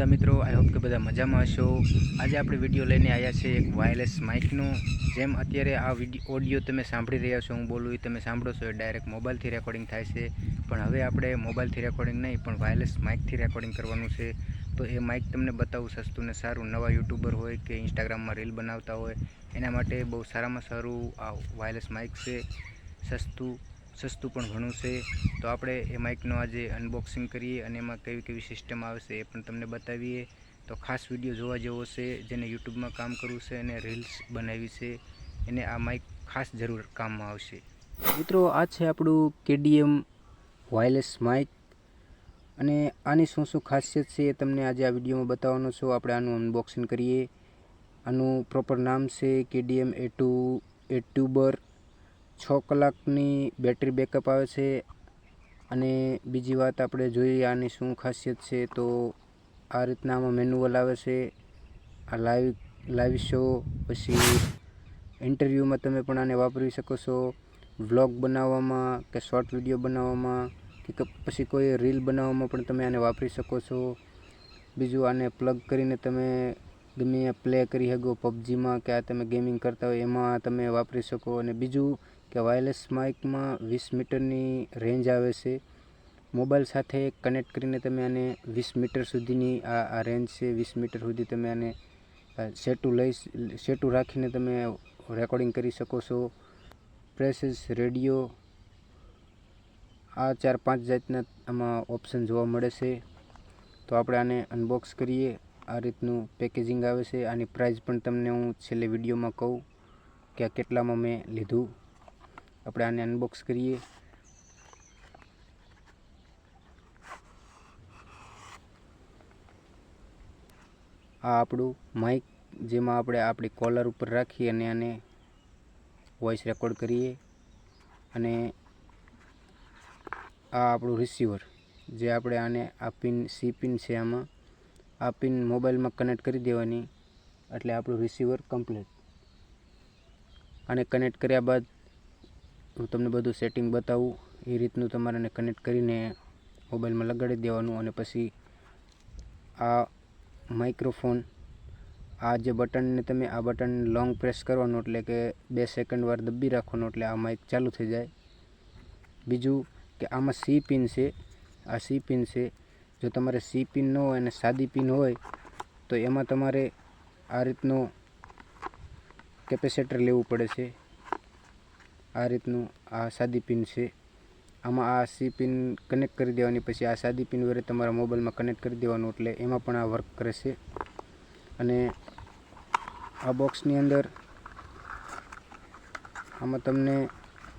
બધા મિત્રો I hope કે બધા મજામાં હશો. આજે આપણે વીડિયો લઈને આવ્યા છે એક વાયરલેસ માઇકનું જેમ અત્યારે આ વીડિયો ઓડિયો તમે સાંભળી રહ્યા છો, હું બોલું એ તમે સાંભળો છો, એ ડાયરેક્ટ મોબાઈલથી રેકોર્ડિંગ થાય છે. પણ હવે આપણે મોબાઈલથી રેકોર્ડિંગ નહીં, પણ વાયરલેસ માઇકથી રેકોર્ડિંગ કરવાનું છે. તો એ માઇક તમને બતાવું સસ્તું ને સારું. નવા યુટ્યુબર હોય કે ઇન્સ્ટાગ્રામમાં રીલ બનાવતા હોય, એના માટે બહુ સારામાં સારું આ વાયરલેસ માઇક છે. સસ્તું સસ્તું પણ ઘણું છે. તો આપણે એ માઇકનું આજે અનબોક્સિંગ કરીએ અને એમાં કેવી કેવી સિસ્ટમ આવશે એ પણ તમને બતાવીએ. તો ખાસ વીડિયો જોવા જેવો છે, જેને યુટ્યુબમાં કામ કરવું છે અને રીલ્સ બનાવી છે, એને આ માઇક ખાસ જરૂર કામમાં આવશે. મિત્રો, આ છે આપણું કેડીએમ વાયરલેસ માઇક અને આની શું શું ખાસિયત છે એ તમને આજે આ વિડીયોમાં બતાવવાનો છું. આપણે આનું અનબોક્સિંગ કરીએ. આનું પ્રોપર નામ છે KDM A two A tuber છ કલાકની બેટરી બેકઅપ આવે છે અને બીજી વાત આપણે જોઈએ આની શું ખાસિયત છે, તો આ રીતના આમાં મેન્યુઅલ આવે છે, આ લાઈવ લાઈવ શો, પછી ઇન્ટરવ્યૂમાં તમે પણ આને વાપરી શકો છો, વ્લોગ બનાવવામાં કે શોર્ટ વીડિયો બનાવવામાં કે પછી કોઈ રીલ બનાવવામાં પણ તમે આને વાપરી શકો છો. બીજું આને પ્લગ કરીને તમે ગમે પ્લે કરી શકો, પબજીમાં કે આ તમે ગેમિંગ કરતા હોય એમાં તમે વાપરી શકો, અને બીજું કે વાયરલેસ માઇકમાં વીસ મીટરની રેન્જ આવે છે. મોબાઈલ સાથે કનેક્ટ કરીને તમે આને વીસ મીટર સુધીની આ આ રેન્જ છે. વીસ મીટર સુધી તમે આને સેટું લઈ સેટું રાખીને તમે રેકોર્ડિંગ કરી શકો છો. પ્રેસીસ રેડિયો આ ચાર, પાંચ જાતના આમાં ઓપ્શન જોવા મળે છે. તો આપણે આને અનબોક્સ કરીએ. આ રીતનું પેકેજિંગ આવે છે. આની પ્રાઇસ પણ તમને હું છેલ્લે વિડીયોમાં કહું કે આ કેટલામાં મેં લીધું. આપણે આને અનબોક્સ કરીએ. આ આપણું માઇક જેમાં આપણે આપણી કોલર ઉપર રાખી અને આને વોઇસ રેકોર્ડ કરીએ. અને આ આપણું રિસીવર જે આપણે આને આ પિન સી પિન છે આમાં. આ પિન મોબાઈલમાં કનેક્ટ કરી દેવાની, એટલે આપણું રિસીવર કમ્પ્લીટ આને કનેક્ટ કર્યા બાદ હું તમને બધું સેટિંગ બતાવું, એ રીતનું તમારે કનેક્ટ કરીને મોબાઈલમાં લગાડી દેવાનું અને પછી આ માઇક્રોફોન આ જે બટનને તમે, આ બટન લોંગ પ્રેસ કરવાનું એટલે કે બે સેકન્ડ વાર દબી રાખવાનું એટલે આ માઇક ચાલુ થઈ જાય. બીજું કે આમાં સી પિન છે, આ સી પિન છે. જો તમારે સી પિન ન હોય અને સાદી પિન હોય, તો એમાં તમારે આ રીતનો કેપેસિટર લેવું પડે છે. આ રીતનું આ સાદી પિન છે. આમાં આ સી પિન કનેક્ટ કરી દેવાની, પછી આ સાદી પિન વડે તમારા મોબાઈલમાં કનેક્ટ કરી દેવાનું, એટલે એમાં પણ આ વર્ક કરે છે. અને આ બોક્સની અંદર આમાં તમને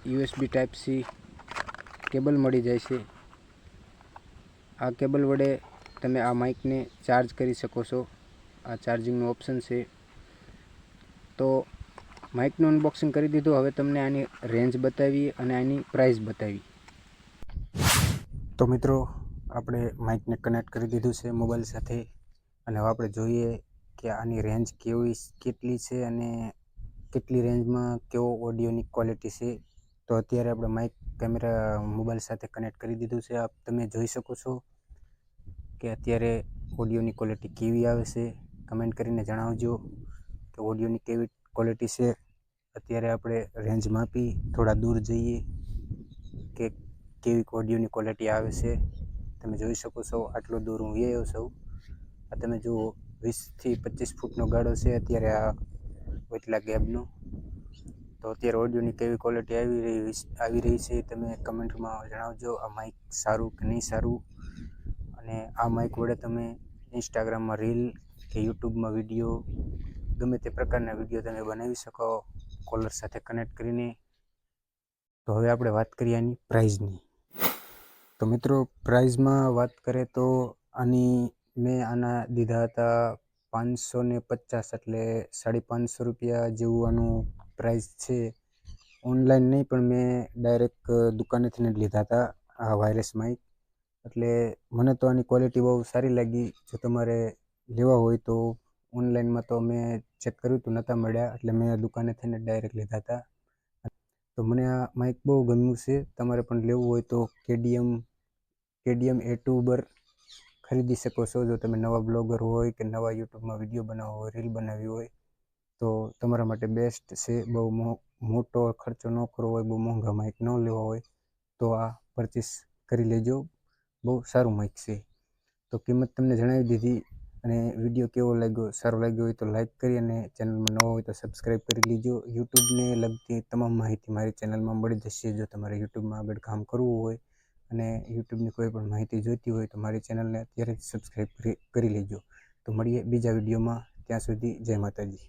યુએસબી ટાઈપ સી કેબલ મળી જાય છે. આ કેબલ વડે તમે આ માઇકને ચાર્જ કરી શકો છો. આ ચાર્જિંગનું ઓપ્શન છે. તો માઇકનું અનબોક્સિંગ કરી દીધું. હવે તમને આની રેન્જ બતાવી અને આની પ્રાઇસ બતાવી. તો મિત્રો, આપણે માઇકને કનેક્ટ કરી દીધું છે મોબાઈલ સાથે. અને હવે આપણે જોઈએ કે આની રેન્જ કેવી કેટલી છે અને કેટલી રેન્જમાં કેવો ઓડિયોની ક્વોલિટી છે. તો અત્યારે આપણે માઇક કેમેરા મોબાઈલ સાથે કનેક્ટ કરી દીધું છે. આપ તમે જોઈ શકો છો કે અત્યારે ઓડિયોની ક્વોલિટી કેવી આવે છે. કમેન્ટ કરીને જણાવજો કે ઓડિયોની કેવી ક્વોલિટી છે, અત્યારે આપણે રેન્જ માપી થોડા દૂર જઈએ કે કેવી ઓડિયોની ક્વોલિટી આવે છે. તમે જોઈ શકો છો આટલો દૂર હું વ્યયો છું. આ તમે જુઓ, વીસથી પચીસ ફૂટનો ગાળો છે અત્યારે આ એટલા ગેબનો. તો અત્યારે ઓડિયોની કેવી ક્વોલિટી આવી રહી આવી રહી છે તમે કમેન્ટમાં જણાવજો આ માઇક સારું કે નહીં સારું. અને આ માઇક વડે તમે ઇન્સ્ટાગ્રામમાં રીલ કે યુટ્યુબમાં વીડિયો ગમે તે પ્રકારના વીડિયો તમે બનાવી શકો, કોલર સાથે કનેક્ટ કરીને. તો હવે આપણે વાત કરીએ આની પ્રાઇઝની તો મિત્રો પ્રાઇઝમાં વાત કરીએ તો આની મેં આના દીધા હતા પાંચસો ને પચાસ એટલે સાડી પાંચસો રૂપિયા જેવું આનું પ્રાઇસ છે. ઓનલાઈન નહીં, પણ મેં ડાયરેક્ટ દુકાનેથી જ લીધા હતા આ વાયરસ માઇક એટલે મને તો આની ક્વોલિટી બહુ સારી લાગી. જો તમારે લેવા હોય તો ઓનલાઈનમાં તો મેં ચેક કર્યું હતું નહોતા મળ્યા, એટલે મેં દુકાને થઈને ડાયરેક્ટ લીધા હતા. તો મને આ માઇક બહુ ગમ્યું છે. તમારે પણ લેવું હોય તો કેડીએમ કેડીએમ એ ટુ પર ખરીદી શકો છો. જો તમે નવા બ્લોગર હોય કે નવા યુટ્યુબમાં વીડિયો બનાવવો હોય રીલ બનાવવી હોય, તો તમારા માટે બેસ્ટ છે. બહુ મોટો ખર્ચો ન કરવો હોય, બહુ મોંઘા માઇક ન લેવા હોય, તો આ પરચેસ કરી લેજો. બહુ સારું માઇક છે. તો કિંમત તમને જણાવી દીધી. અને વીડિયો કેવો લાગ્યો? સારો લાગ્યો હોય તો લાઈક કરી અને ચેનલમાં નવો હોય તો સબસ્ક્રાઈબ કરી લેજો. યુટ્યુબને લગતી તમામ માહિતી મારી ચેનલમાં મળી જશે. જો તમારે યુટ્યુબમાં આગળ કામ કરવું હોય અને યુટ્યુબની કોઈ પણ માહિતી જોઈતી હોય તો મારી ચેનલને અત્યારે જ સબસ્ક્રાઈબ કરી કરી લેજો. તો મળીએ બીજા વિડીયોમાં. ત્યાં સુધી જય માતાજી.